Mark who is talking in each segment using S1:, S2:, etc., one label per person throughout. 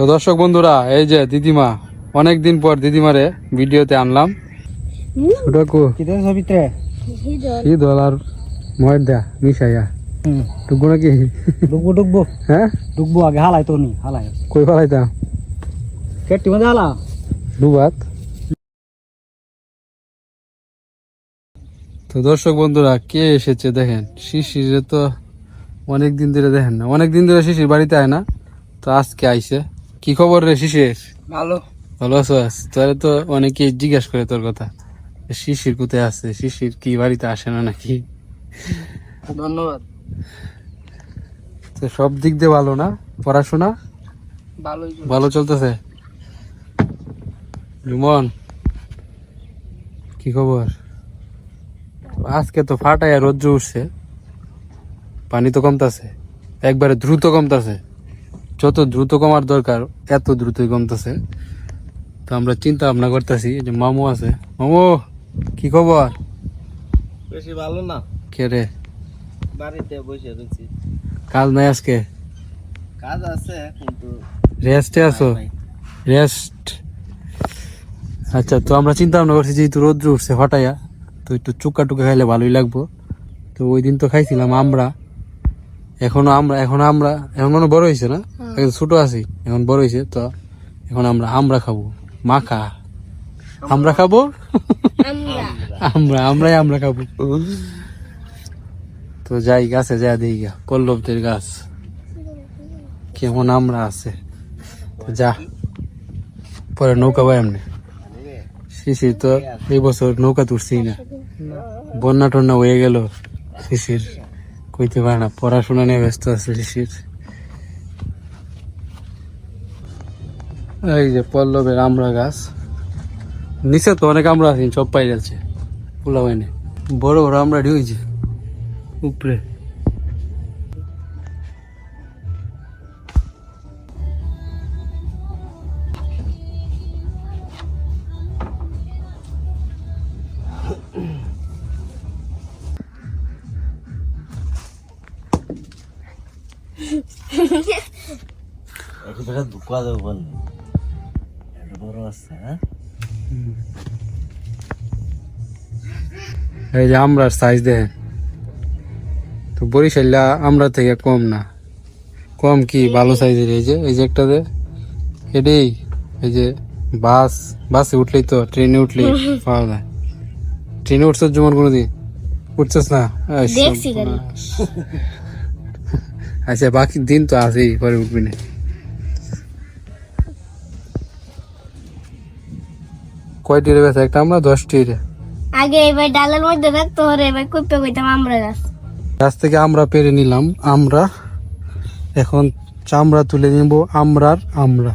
S1: তো দর্শক বন্ধুরা এই যে দিদিমা অনেক দিন পর দিদিমারে ভিডিওতে আনলাম। ওটা কো
S2: কিতে ছবিতে
S1: কি দল আর ময়ের দা মিশাইয়া।
S2: হুম।
S1: টুকু নাকি?
S2: ডুববো ডুববো
S1: হ্যাঁ?
S2: ডুববো আগে হালাই তো নি হালাই।
S1: কই ফেলাইতাম
S2: কেটি মধ্যে হালা?
S1: ডুবাত। তো দর্শক বন্ধুরা কে এসেছে দেখেন? শিশিরে তো অনেক দিন ধরে দেখেন না। অনেক দিন ধরে শিশির বাড়িতে আয় না তো আজকে আইছে। কি খবর রে শিশির?
S2: ভালো।
S1: ভালো আছো তোরে তো অনেকে জিজ্ঞেস করে তোর কথা। শিশির কোথায় আছে? শিশির কি বাড়িতে আসে না নাকি?
S2: ধন্যবাদ।
S1: তো সব দিক দিয়ে ভালো না? পড়াশোনা?
S2: ভালোই
S1: ভালো চলতেছে? জুমন কি খবর? আজকে তো ফাটায় রোদ্র উঠছে। পানি তো কমতাছে। একবারে দ্রুত কমতাছে। যত দ্রুত কমার দরকার এত দ্রুতই কমতেছে। তো আমরা চিন্তা ভাবনা করতেছি যে মামু আছে। মামু কি খবর?
S2: বেশি ভালো না।
S1: কে রে?
S2: বাড়িতে বসে রয়েছি।
S1: কাজ নাই আজকে?
S2: কাজ আছে কিন্তু
S1: রেস্টে আছো? রেস্ট আচ্ছা তো আমরা চিন্তা ভাবনা করছি যেহেতু রোদ্র উঠছে হটাইয়া তো একটু চুকা টুকা খাইলে ভালোই লাগবো। তো ওই দিন তো খাইছিলাম আমরা। এখনও আমরা এখন আমরা এখন মানে বড় হয়েছে না? এখন ছোট আছি এখন বড় হয়েছে তো এখন আমরা আমরা খাব মাখা। আমরা খাব? আমরা আমরাই আমরা খাব। তো যাই গাছে যা দিই গা পল্লবদের গাছ। কেমন আমরা আছে। তো যা পরে নৌকা ভাই এমনি শিশির তো এই বছর নৌকা তুলছি না। বন্যা টন্যা হয়ে গেল শিশির কইতে পারে না, পড়াশোনা নিয়ে ব্যস্ত আছে শিশির এই যে পল্লবের আমরা গাছ। নিচে তো অনেক আমরা আছি, সব পাই যাচ্ছে পোলা হয়নি বড় বড় আমরা ঢুকেছে উপরে।
S2: একেবারে ঢুকা দেবো বল এটা বড় আছে হ্যাঁ
S1: এই যে আমরার সাইজ দেখেন তো বরিশাল্লা আমরা থেকে কম না। কম কি ভালো সাইজের এই যে এই যে একটা দে। এটাই এই যে বাস বাসে উঠলেই তো ট্রেনে উঠলেই পাওয়া যায়। ট্রেনে উঠছিস যেমন কোনোদিন? উঠছিস না। আচ্ছা বাকি দিন তো আছেই পরে উঠবি না। কয়টি রে বেচা? একটা আমরা দশটি রে
S3: আগে এবার ডালের মধ্যে থাকতো হরে এবার কুপে কইতাম আমরা গাছ
S1: গাছ থেকে আমরা পেরে নিলাম আমরা। এখন চামড়া তুলে নিব আমরার আমরা।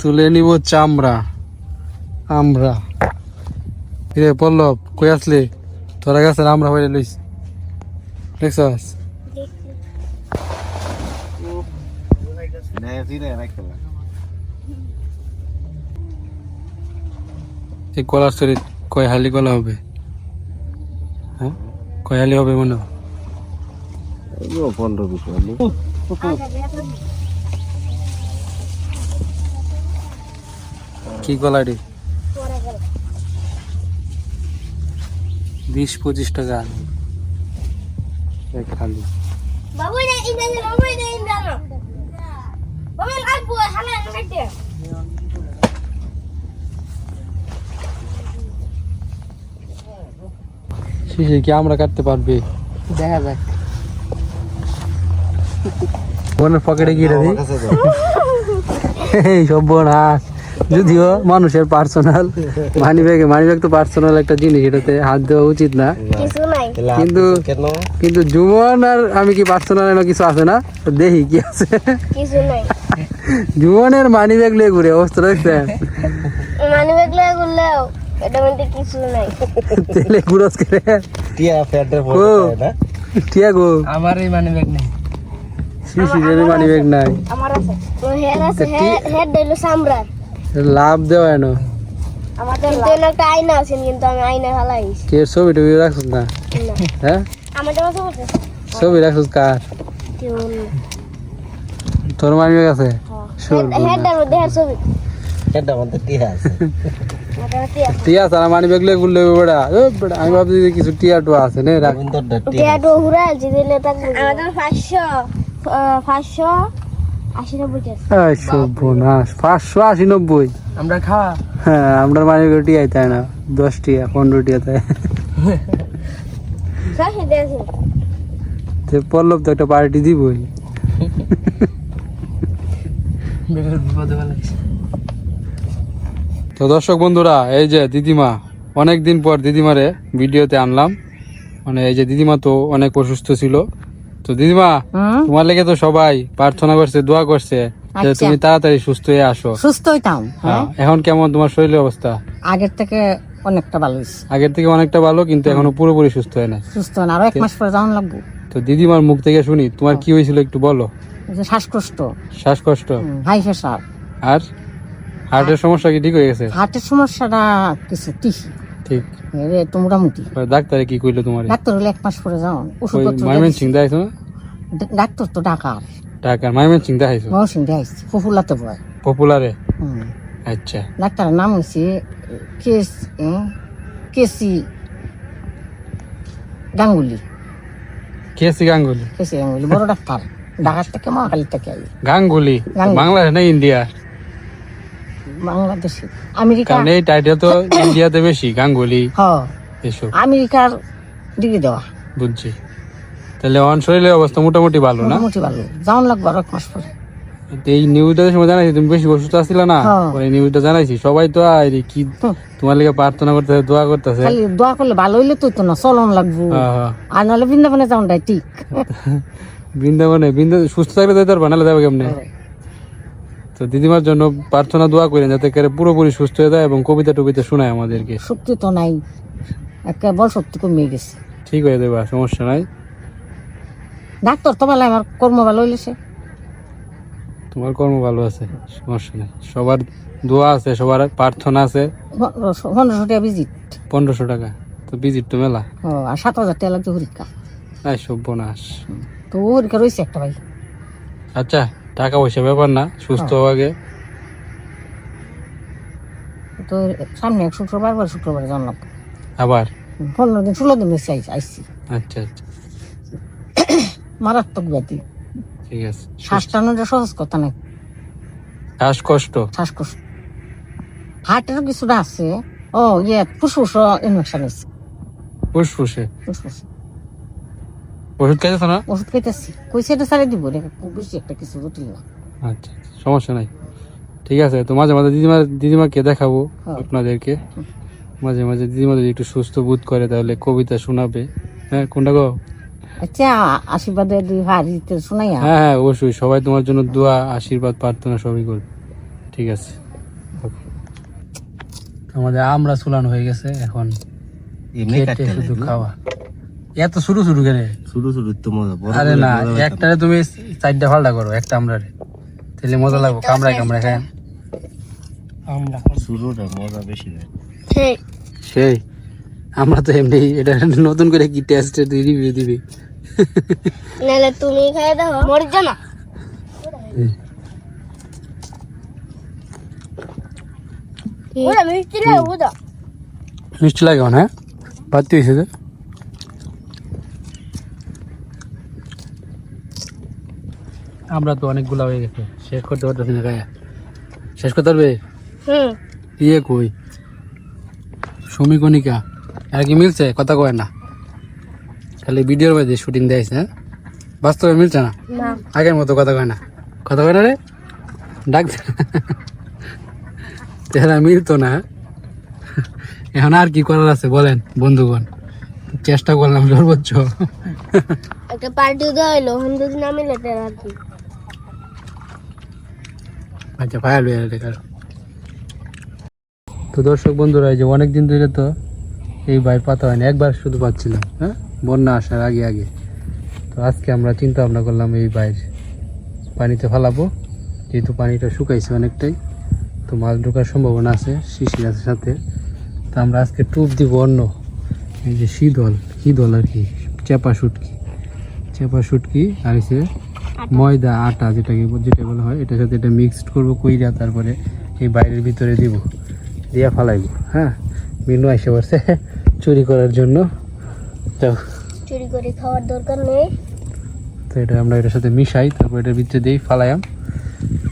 S1: তুলে নিব চামড়া আমরা। রে পল্লব কই আসলে? তোরা গাছের আমরা হয়ে লইস। দেখছস এই কলার শরীর কয় হালি কলা হবে? হ্যাঁ? কয় হালি হবে মনে?
S2: পনেরো বিশ
S1: কি কলাটি বিশ পঁচিশ টাকা। এক হালি।
S3: বাবু এটা বাবু এটা হালা না
S1: কি আমরা কাটতে পারবে?
S2: দেখা যাক।
S1: বোনের পকেটে গিয়ে রে এই সব বোন হাস যদিও মানুষের পার্সোনাল মানি ব্যাগে মানি ব্যাগ তো পার্সোনাল একটা জিনিস এটাতে হাত দেওয়া উচিত না। কিন্তু কিন্তু জুমন আর আমি কি পার্সোনাল কিছু আছে না? দেখি কি আছে।
S3: কিছু নাই।
S1: জুমনের মানি ব্যাগ লিয়ে ঘুরে অবস্থা দেখছেন।
S3: গুললেও এটা মধ্যে কিছু নাই।
S1: তেলে গুরস করে।
S2: টিয়া ফ্যাটের
S1: ও ঠিক গো।
S2: আমার এই মানে ব্যাগ নেই
S1: মানি ব্যাগ নাই।
S3: আমার আছে। তো হেড আছে হেড হেড দিলো সামরার
S1: লাভ দেওয়া এনো।
S3: আমাদের কিন্তু একটা আয়না আছে কিন্তু আমি আয়না হালাই
S1: কে ছবি টবি রাখছিস না? হ্যাঁ?
S3: আমাদের মতো বলছে
S1: ছবি রাখছিস কার? তোর মানি ব্যাগ আছে?
S3: হ্যাঁ হেডার মধ্যে হেড ছবি।
S2: আমাদের টিয়া আছে।
S3: টিয়া
S1: টিয়া সারা মানি বেগলে গুললে বেড়া। ও বেড়া আমি ভাবছি যে কিছু টিয়া টুয়া আছে নে রাখ।
S2: টিয়া
S3: টিয়া তো ঘুরে আনছি দিলে থাকবে আমাদের পাঁচশো পাঁচশো আশি নব্বই টাকা
S1: এই সর্বনাশ পাঁচশো আশি নব্বই।
S4: আমরা খাওয়া
S1: হ্যাঁ আমরা মানি বেগ টিয়াই তাই না? দশ টিয়া পনেরো টিয়া তাই। তো পল্লব তো একটা পার্টি দিবই।
S4: বিপদে ফেলে
S1: তো দর্শক বন্ধুরা এই যে দিদিমা অনেক দিন পর দিদিমারে ভিডিওতে আনলাম। মানে এই যে দিদিমা তো অনেক অসুস্থ ছিল। তো দিদিমা তোমার লেগে তো সবাই প্রার্থনা করছে দোয়া করছে যে
S5: আচ্ছা।
S1: তুমি তাড়াতাড়ি সুস্থ হয়ে আসো।
S5: সুস্থ হইতাম
S1: হ্যাঁ, এখন কেমন তোমার শরীরের অবস্থা?
S5: আগের থেকে অনেকটা ভালো হয়েছে।
S1: আগের থেকে অনেকটা ভালো কিন্তু এখনও পুরোপুরি সুস্থ হয় না।
S5: সুস্থ না আরও এক মাস পরে যাওয়ান লাগবো।
S1: তো দিদিমার মুখ থেকে শুনি তোমার কি হয়েছিল একটু বলো।
S5: শ্বাসকষ্ট।
S1: শ্বাসকষ্ট?
S5: হাই প্রেশার
S1: আর? হার্টের সমস্যা কি ঠিক হয়ে গেছে?
S5: হার্টের সমস্যাটা কিছু টিসি
S1: ঠিক।
S5: একটু মোটামুটি।
S1: এবার ডাক্তারে কি কইলো তোমার?
S5: ডাক্তার হলে এক মাস পরে যাও। ওষুধ
S1: মাইমেন সিং দেখাইছো না?
S5: ডাক্তার তো ঢাকার।
S1: ঢাকার মাইমেন সিং দেখাইছো?
S5: মহসিং দেখাইছে ফুফুলাতে পড়ে।
S1: পপুলারে
S5: হুম।
S1: আচ্ছা।
S5: ডাক্তারের নাম হয়েছে case KC Ganguly.
S1: KC Ganguly?
S5: KC Ganguly বড় ডাক্তার। ঢাকার থেকে মহাকালী থেকে
S1: গাঙ্গুলি। বাংলাদেশ না ইন্ডিয়া
S5: বাংলাদেশে। আমেরিকা
S1: কারণ এই টাইটেল তো ইন্ডিয়াতে বেশি গাঙ্গুলি
S5: হ
S1: এসব।
S5: আমেরিকার দেওয়া
S1: বুঝছি। তাহলে অন শরীরের অবস্থা মোটামুটি ভালো না?
S5: মোটামুটি ভালো। যাওয়ান লাগবে আর এক মাস পরে।
S1: এই নিউজটা সময় জানাইছি তুমি বেশি অসুস্থ আসছিল না?
S5: হ্যাঁ।
S1: ওই নিউজটা জানাইছি সবাই তো আরে কি। তোমার লেগে প্রার্থনা করতেছে দোয়া করতেছে।
S5: খালি দোয়া করলে ভালো হইলে তো না চলন লাগবো। আর নাহলে বৃন্দাবনে যাওয়ানটাই ঠিক।
S1: বৃন্দাবনে বৃন্দা সুস্থ থাকলে যেতে পারবা নাহলে যাবে কেমনে? তো দিদিমার জন্য প্রার্থনা দোয়া করেন যাতে করে পুরোপুরি সুস্থ হয়ে যায় এবং কবিতা টবিতা শোনায় আমাদেরকে।
S5: শক্তি তো নাই। একটা বল শক্তি কমিয়ে গেছে।
S1: ঠিক হয়ে যাবে সমস্যা নাই।
S5: ডাক্তার তো বেলায় আমার কর্ম ভালো হইলেছে
S1: তোমার কর্ম ভালো আছে সমস্যা নেই। সবার দোয়া আছে সবার প্রার্থনা আছে।
S5: পনেরোশো টাকা ভিজিট
S1: পনেরোশো টাকা তো ভিজিট তো মেলা।
S5: ও আর সাত হাজার টাকা লাগছে হরিকা।
S1: নাই সব্যনাশ
S5: তো হরিকা রয়েছে একটা ভাই।
S1: আচ্ছা। টাকা পয়সা ব্যাপার না সুস্থ হওয়া আগে।
S5: তো সামনে শুক্রবার বা শুক্রবারে যাওয়ান
S1: আবার?
S5: পনেরো দিন ষোলো দিন বেশি আইসি
S1: আচ্ছা আচ্ছা।
S5: মারাত্মক ব্যাধি।
S1: ঠিক আছে।
S5: শ্বাস টানোটা সহজ কথা নাই
S1: শ্বাসকষ্ট?
S5: শ্বাসকষ্ট। হার্টেরও কিছুটা আছে। ও ইয়ে ফুসফুস ইনফেকশন হয়েছে।
S1: ফুসফুসে?
S5: ফুসফুস।
S1: ওষুধ খাইছো না?
S5: ওষুধ খাইতেছি। কইছে এটা সারে দিব রে। বেশি একটা কিছু জটিল না।
S1: আচ্ছা সমস্যা নাই। ঠিক আছে তো মাঝে মাঝে দিদিমা দিদিমাকে দেখাবো
S5: হ্যাঁ।
S1: আপনাদেরকে। মাঝে মাঝে দিদিমা যদি একটু সুস্থ বোধ করে তাহলে কবিতা শোনাবে। হ্যাঁ কোনটা গো?
S5: আচ্ছা আশীর্বাদে দুই হাড়িতে শোনাইয়া।
S1: হ্যাঁ হ্যাঁ অবশ্যই। সবাই তোমার জন্য দোয়া আশীর্বাদ প্রার্থনা সবই করবে। ঠিক আছে। আমাদের আমরা চুলানো হয়ে গেছে এখন শুধু খাওয়া। এত শুরু শুরু করে।
S2: শুরু শুরু তো মজা বড়
S1: আরে না। একটারে তুমি চারটা ফাল্টা করো একটা আমরা তাহলে মজা লাগবে কামড়ায় কামড়ায় খায়
S4: আমরা
S2: শুরুটা মজা বেশি
S3: সেই।
S1: সেই আমরা তো এমনি এটা নতুন করে কি টেস্ট রিভিউ দিবি।
S3: নাহলে তুমি খাই দেখো মরে যা না। মিষ্টি লাগে
S1: মিষ্টি লাগে হ্যাঁ বাড়তি হয়েছে আমরা তো অনেকগুলা হয়ে গেছে। শেষ করতে পারতেছি না গায়ে। শেষ করতে পারবে? ইয়ে কই? সমীকণিকা আর কি মিলছে? কথা কয় না। খালি ভিডিওর মধ্যে শুটিং দেয়ছে হ্যাঁ? বাস্তবে মিলছে না? আগের মতো কথা কয় না। কথা কয় না রে? ডাক তেরা মিলতো না। এখন আর কি করার আছে বলেন বন্ধুগণ। চেষ্টা করলাম সর্বোচ্চ।
S3: একটা পার্টি দেওয়া হইল যদি না মিলে আর কি?
S1: আচ্ছা ফায়ার বেয়ার দেখার তো দর্শক বন্ধুরা, এই যে অনেক দিন ধরে তো এই বাইর পাতা হয়নি একবার শুধু পাচ্ছিলাম হ্যাঁ? বন্যা আসার আগে আগে। তো আজকে আমরা চিন্তা ভাবনা করলাম এই বাইর পানিতে ফেলাবো, যেহেতু পানিটা শুকাইছে অনেকটাই, তো মাছ ঢোকার সম্ভাবনা আছে, শিশির আছে সাথে। তো আমরা আজকে টুপ দিব অন্য, এই যে শীতল শীতল আর কি, চেপা শুটকি। চেপা শুটকি আর ময়দা আটা যেটাকে যেটা বলা হয় এটার সাথে এটা মিক্সড করব কইরা তারপরে এই বাইরের ভিতরে দিব দিয়া ফালাইব হ্যাঁ? মিনু এসে পড়ছে চুরি করার জন্য। যাও
S3: চুরি করে খাওয়ার দরকার নেই।
S1: তো এটা আমরা এটার সাথে মিশাই তারপর এটার ভিতরে দিই ফালাইয়াম।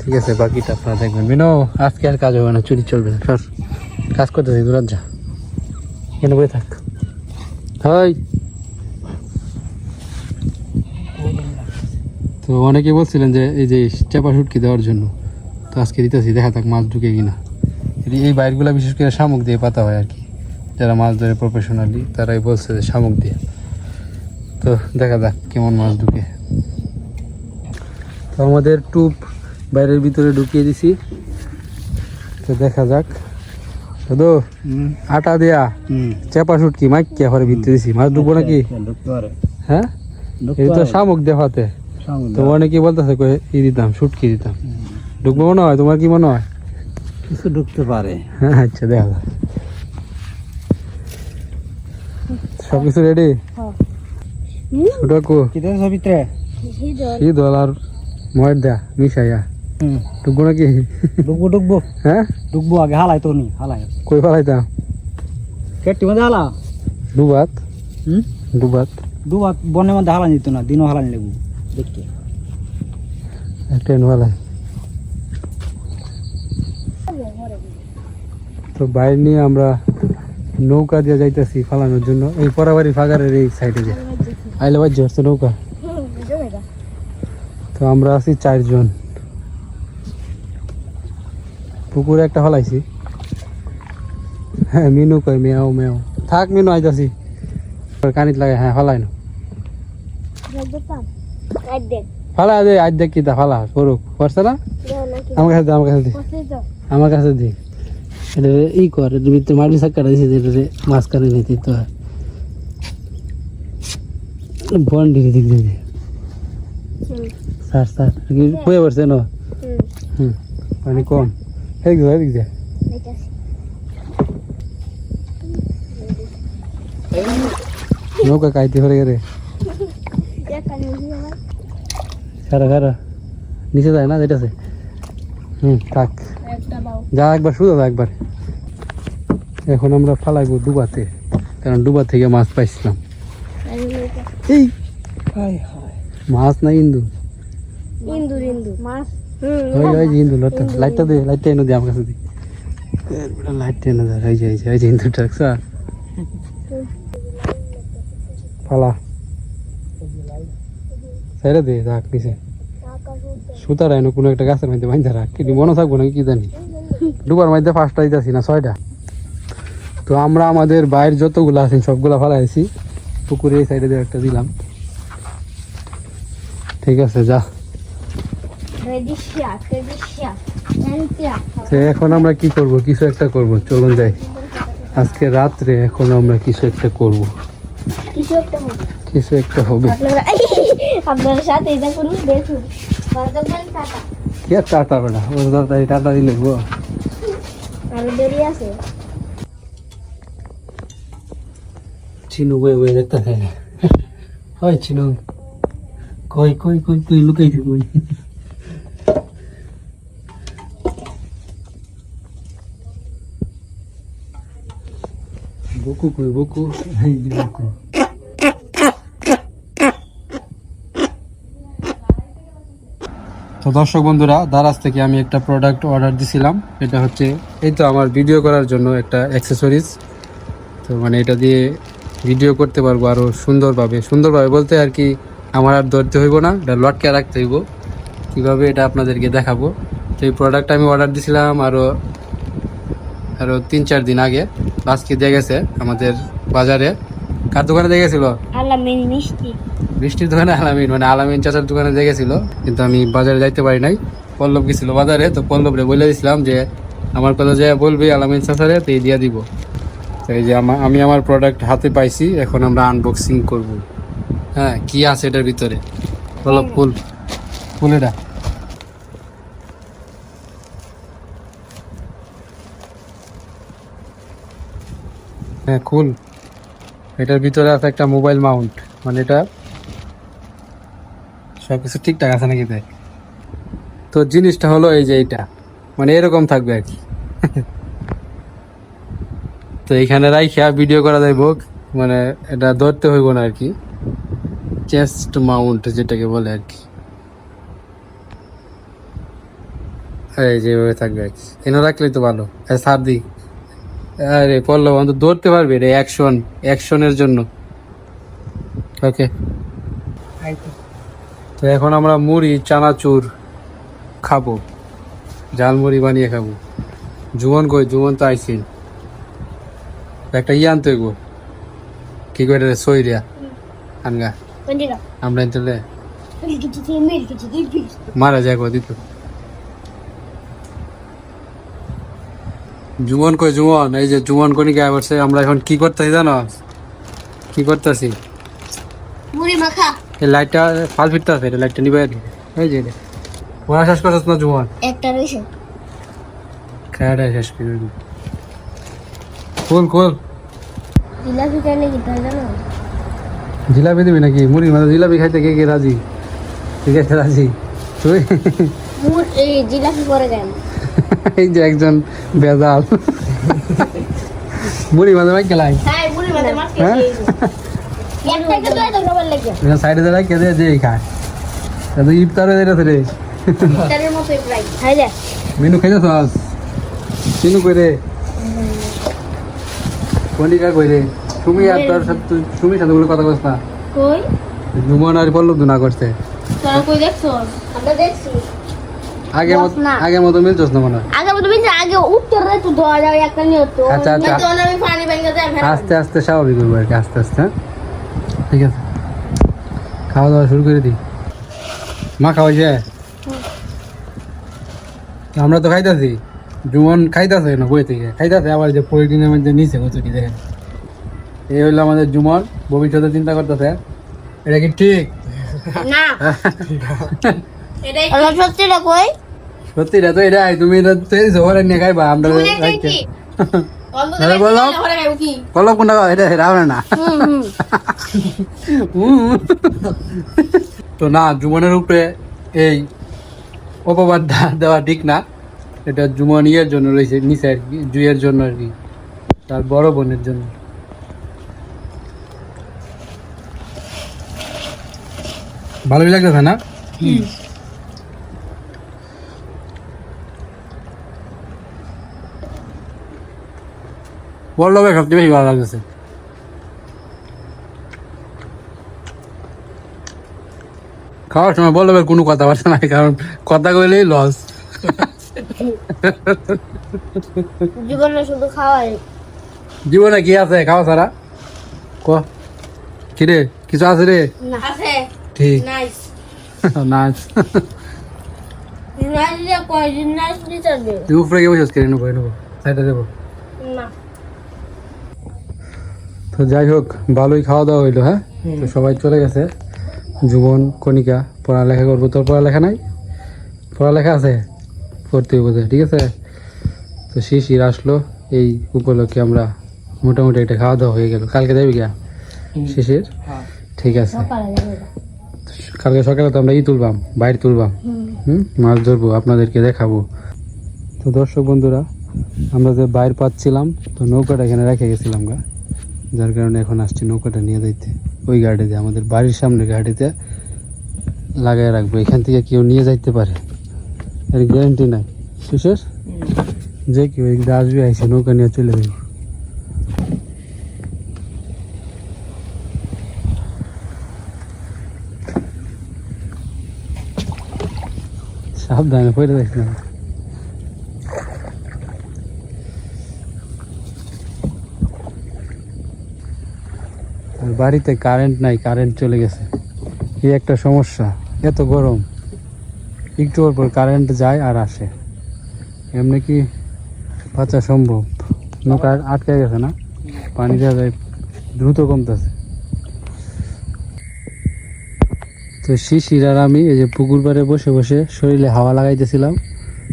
S1: ঠিক আছে বাকিটা আপনারা দেখবেন। মিনো আজকে আর কাজ হবে না চুরি চলবে না সর। কাজ করতেছি দূরাত যা। এখানে বসে থাক। হয় তো অনেকে বলছিলেন যে এই যে চেপা শুটকি দেওয়ার জন্য তো আজকে দিতেছি দেখা থাক মাছ ঢুকে কিনা। এই- এই বাইরগুলো বিশেষ করে শামুক দিয়ে পাতা হয় আর কি যারা মাছ ধরে প্রফেশনালি তারাই বলছে যে শামুক দিয়ে। তো দেখা যাক কেমন মাছ ঢুকে। তো আমাদের টুপ বাইরের ভিতরে ঢুকিয়ে দিছি। তো দেখা যাক। দাদু আটা দেয়া চেপা শুটকি মাইকিয়া ঘরে ভিতরে দিছি। মাছ ঢুকবো নাকি? হ্যাঁ? এই তো শামুক দেখাতে। তো অনেকে বলতেছে কই ই দিতাম শুটকি দিতাম। ঢুকবো মনে হয়? তোমার কি মনে হয়?
S2: কিছু ঢুকতে পারে।
S1: হ্যাঁ আচ্ছা দেখা যাক। সব কিছু রেডি ওটা কো
S2: কি দেখছ ভিতরে
S1: কি দল আর ময়ের দেয়া মিশাইয়া।
S2: হুম।
S1: ঢুকবো নাকি?
S2: ঢুকবো ঢুকবো।
S1: হ্যাঁ?
S2: ঢুকবো আগে হালাই তো নি হালাই।
S1: কই ফেলাইতাম?
S2: কেটে মধ্যে হালা?
S1: ডুবাত
S2: হুম?
S1: ডুবাত
S2: দুবা বনের মধ্যে হালা নিত না দিনও হালানি লাগবো দেখতে
S1: ট্রেন ফেলাই তো বাইরে নিয়ে আমরা নৌকা দিয়ে যাইতেছি ফালানোর জন্য এই পরাবাড়ি ফাগারের এই সাইডে দিয়ে আইলে বাজ্য হচ্ছে নৌকা। তো আমরা আছি চারজন। পুকুরে একটা ফলাইছি হ্যাঁ মিনু কয় মেয়াও মেয়াও। থাক মিনু আইতাছি। কানিত লাগে হ্যাঁ ফলাই না।
S3: দেখ
S1: ফালা দে আজ দেখ তা ফালা করুক না? আমার কাছে দে, আমার কাছে দে। আমার কাছে দি। এটা ই কর এর ভিতরে মাটি সাক্কাটা দিছে যেটা মাছ কানে নিতে তো বন্ডি দিক দিয়ে স্যার স্যার কি হয়ে পড়ছে না? হুম। পানি কম। দিক দিক দিয়ে নৌকা কাইতে হয়ে গেলে খারা খারা। নিচে যায় না যেটা আছে হুম থাক। যা একবার শুধু যা একবার। এখন আমরা ফালাইবো ডুবাতে কারণ ডুবা থেকে মাছ পাইছিলাম। এই! মাছ না ইন্দু?
S3: ইন্দুর ইন্দুর। মাছ?
S1: ওই ওই যে ইন্দু লাইটটা লাইটটা দে লাইটটা এনে দে আমার কাছে দে। লাইটটা এনে দে। যে যে ফালা। ছেড়ে দে রাখ নিচে। সুতার আইনো কোনো একটা গাছের মধ্যে বাইন্ধা রাখ। কিন্তু মনে থাকব নাকি কি জানি? ডুবার মধ্যে পাঁচটা দিতেছি না ছয়টা। তো আমরা আমাদের বাইরের যতগুলো আছেন সবগুলা ফালাইছি পুকুরে এই সাইডে একটা দিলাম। ঠিক আছে যা। এখন আমরা কি করব? কিছু একটা করব। চলুন যাই। আজকে রাত্রে এখন আমরা কিছু একটা করব।
S3: কিছু একটা
S1: কিছু একটা হবে।
S3: আপনারা আপনার সাথে এটা কোনো দেখুন। টাটা।
S1: কি আর টাটা বেটা ও তাড়াতাড়ি টাটা দিলে গো।
S3: আরও দেরি আছে।
S1: চিনু দেখতে থাকে কই কই কই তুই লুকাইছি কই বকু কই বকু? এই যে তো দর্শক বন্ধুরা, দারাজ থেকে আমি একটা প্রোডাক্ট অর্ডার দিছিলাম। এটা হচ্ছে, এই তো আমার ভিডিও করার জন্য একটা অ্যাক্সেসরিজ তো মানে এটা দিয়ে ভিডিও করতে পারব আরও সুন্দরভাবে। সুন্দরভাবে বলতে আর কি, আমার আর ধরতে হইব না, এটা লটকে রাখতে হইব। কীভাবে এটা আপনাদেরকে দেখাবো? তো এই প্রোডাক্টটা আমি অর্ডার দিছিলাম আরও আরও তিন চার দিন আগে। আজকে দিয়ে গেছে আমাদের বাজারে। কার দোকানে
S3: মিষ্টি।
S1: বৃষ্টির দোকানে আলামিন মানে আলামিন চাচার দোকানে দেখেছিল কিন্তু আমি বাজারে যাইতে পারি নাই। পল্লব গেছিল বাজারে, তো পল্লবরে বলে দিছিলাম যে, আমার কথা যে বলবি আলামিন চাচারে, তো এই দিয়ে দিব। এই যে আমি আমার প্রোডাক্ট হাতে পাইছি, এখন আমরা আনবক্সিং করব। হ্যাঁ কি আছে এটার ভিতরে? পল্লব, ফুল। ফুল এটা। হ্যাঁ খুল এটার ভিতরে আছে একটা মোবাইল মাউন্ট। মানে এটা সব কিছু ঠিকঠাক আছে নাকি তাই? তো জিনিসটা হলো এই যে এইটা। মানে এরকম থাকবে আর কি। তো এখানে রাইখা ভিডিও করা যাইব মানে এটা ধরতে হইব না আর কি। চেস্ট মাউন্ট যেটাকে বলে আর কি। এই যেভাবে থাকবে আর কি। এনে রাখলেই তো ভালো। সার দি আরে পল্লব অন্তত ধরতে পারবে রে অ্যাকশন অ্যাকশনের জন্য। ওকে
S4: তো
S1: এখন আমরা মুড়ি চানাচুর খাব। ঝালমুড়ি বানিয়ে খাব। জুমন কই? জুমন তো আইসি একটা ইয়ে আনতে গো কি করে রে? সইরিয়া। আনগা। আমরা
S3: বিল
S1: মারা যায় গো দিত। জুমন কই? জুমন এই যে জুমন কোনি গায়ে বসে আমরা এখন কি করতেছি জানো? কি করতেছি?
S3: মুড়ি মাখা।
S1: এই লাইটটা ফাল ফিরতে আছে এটা লাইটটা নিবে এই যে এটা। ওরা শেষ করছিস না জুমন
S3: একটা রয়েছে।
S1: খায়াটা শেষ করে দিবি। খোল খোল।
S3: জিলাপি কেন কি তাই জানো?
S1: জিলাপি দিবি নাকি? মুড়ি মানে জিলাপি খাইতে কে কে রাজি? ঠিক আছে রাজি? তুই?
S3: মুড় এই জিলাপি পরে গেল
S1: এই যে একজন বেজাল। মুড়ি মানে ভাই খেলাই
S3: হ্যাঁ মুড়ি মাঝে মাছ
S1: সাইডে দাঁড়ায় কে দিয়ে? যে খায় এত ইফতার হয়ে যাচ্ছে রে। মেনু খাইতে সস চিনু কই রে? কনিকা কই রে? তুমি আর তোর সাথে তুই- তুমি সাথে বলে কথা কস না।
S3: কই?
S1: জুমন আর পল্লব না করছে।
S3: তোরা কই দেখছ? আমরা দেখছি।
S1: আগে মতো। আগে মতো মিলছস না মনে হয়।
S3: আগে যে আগে উত্তর রে তো একটা নিয়ে তো
S1: আচ্ছা, আচ্ছা।
S3: তো
S1: আস্তে আস্তে স্বাভাবিক করব আর কি আস্তে আস্তে হ্যাঁ? ঠিক আছে। খাওয়া দাওয়া শুরু করে দিই। মা খাওয়াইছে আমরা তো খাইতাছি। জুমন খাইতাছে না বই থেকে? খাইতাছে আবার যে পলিটিনের মধ্যে নিচে কচুরি দেখেন। এই হইল আমাদের জুমন ভবিষ্যতে চিন্তা করতেছে। এটা কি ঠিক?
S3: না। সত্যিটা
S1: সত্যি এটা তো এটাই তুমি এটা তৈরি জোহরে নিয়ে খাইবা আমরা আরে বলো।
S3: কি
S1: কোনটা এটা হবে না। তো না জুমনের উপরে এই অপবাদ দেওয়া ঠিক না। এটা জুমন ইয়ের জন্য রয়েছে নিচে আর কি জুইয়ের জন্য আর কি। তার বড় বোনের জন্য। ভালোই লাগতেছে না? বল্লভে সবচেয়ে বেশি ভালো লাগতেছে। খাওয়ার সময় বল্লভের কোনো কথাবার্তা নাই কারণ কথা কইলেই লস
S3: জীবনে শুধু খাওয়াই।
S1: জীবনে কি আছে খাওয়া ছাড়া? ক? কি রে? কিছু আছে রে?
S3: আছে।
S1: ঠিক।
S3: নাইস
S1: নাচ
S3: নাইস দিয়ে কয়দিন নাইস দিতে দে
S1: তুই উপরে গিয়ে বসে কেন? নেব নেব। সাইডে দেবো
S3: না
S1: তো যাই হোক ভালোই খাওয়া দাওয়া হইল হ্যাঁ? তো সবাই চলে গেছে। জীবন কণিকা পড়ালেখা করব। তোর পড়ালেখা নাই? পড়ালেখা আছে? করতে হইব যে, ঠিক আছে? তো শিশির আসলো এই উপলক্ষে আমরা মোটামুটি একটা খাওয়া দাওয়া হয়ে গেল। কালকে যাবি গিয়া শিশির?
S4: হ্যাঁ।
S1: ঠিক আছে।
S3: সকালে
S1: কালকে সকালে তো আমরা ই তুলবাম বাইরে তুলবাম। হুম? মাছ ধরবো আপনাদেরকে দেখাবো। তো দর্শক বন্ধুরা আমরা যে বাইর পাচ্ছিলাম তো নৌকাটা এখানে রেখে গেছিলাম গা। যার কারণে এখন আসছি নৌকাটা নিয়ে যাইতে। ওই গাড়িতে আমাদের বাড়ির সামনে গাড়িতে লাগাই রাখব। এখান থেকে কেউ নিয়ে যাইতে পারে। এর গ্যারান্টি নাই। শেষের যে কেউ একদিন আসবে আইসে নৌকা নিয়ে চলে যাবে। সাবধানে পড়ে যাইস বাড়িতে কারেন্ট নাই কারেন্ট চলে গেছে। এই একটা সমস্যা, এত গরম। একটু পর পর কারেন্ট যায় আর আসে। এমনি কি বাঁচা সম্ভব? নৌকা আটকে গেছে না? পানি দেওয়া যায়, দ্রুত কমতেছে। তো শিশির আর আমি এই যে পুকুর পাড়ে বসে বসে শরীরে হাওয়া লাগাইতেছিলাম।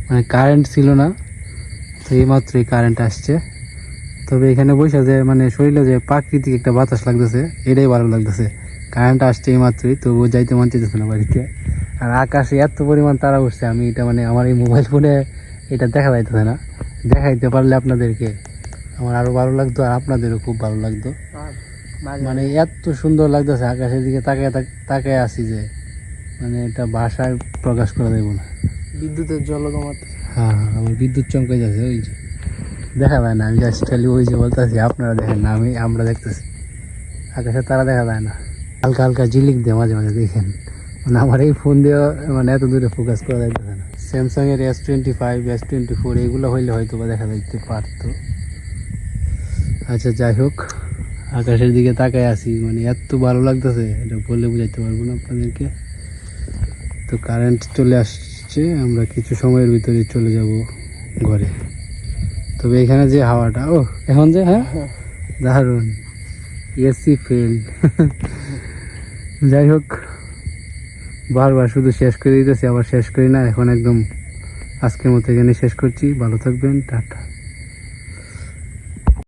S1: মানে কারেন্ট ছিল না, তো এইমাত্রই কারেন্ট আসছে। তবে এখানে বসে যে মানে শরীরে যে প্রাকৃতিক একটা বাতাস লাগতেছে এটাই ভালো লাগতেছে। কারেন্ট আসছে এই মাত্রই তবুও যাইতে মন চাইতেছে না বাড়িতে। আর আকাশে এত পরিমাণ তারা উঠছে আমি এটা মানে আমার এই মোবাইল ফোনে এটা দেখা যাইতেছে না। দেখাইতে পারলে আপনাদেরকে আমার আরও ভালো লাগতো আর আপনাদেরও খুব ভালো লাগতো। মানে এত সুন্দর লাগতেছে আকাশের দিকে তাকায় তাক- তাকায় আসি যে মানে এটা ভাষায় প্রকাশ করা যাবে না।
S4: বিদ্যুতের জল কমাতে
S1: হ্যাঁ হ্যাঁ আমার বিদ্যুৎ চমকে যাচ্ছে ওই যে। দেখা যায় না, আমি জাস্ট খালি ওই যে বলতেছি, আপনারা দেখেন না, আমি, আমরা দেখতেছি। আকাশে তারা দেখা যায় না। হালকা হালকা জিলিক দিয়ে মাঝে মাঝে দেখেন। মানে আমার এই ফোন দিয়ে মানে এত দূরে ফোকাস করা যাইতেছে না। স্যামসাং এর S twenty five S twenty four এগুলো হইলে হয়তো বা দেখা যাইতে পারতো। আচ্ছা যাই হোক, আকাশের দিকে তাকায় আছি। মানে এত ভালো লাগতেছে, এটা বলে বুঝাইতে পারব না আপনাদেরকে। তো কারেন্ট চলে আসছে, আমরা কিছু সময়ের ভিতরে চলে যাব ঘরে। তবে এখানে যে হাওয়াটা ও এখন যে হ্যাঁ? দারুণ। এসি ফেল যাই হোক বারবার শুধু শেষ করে দিতেছি আবার শেষ করি না এখন একদম আজকের মতো এখানে শেষ করছি। ভালো থাকবেন টাটা।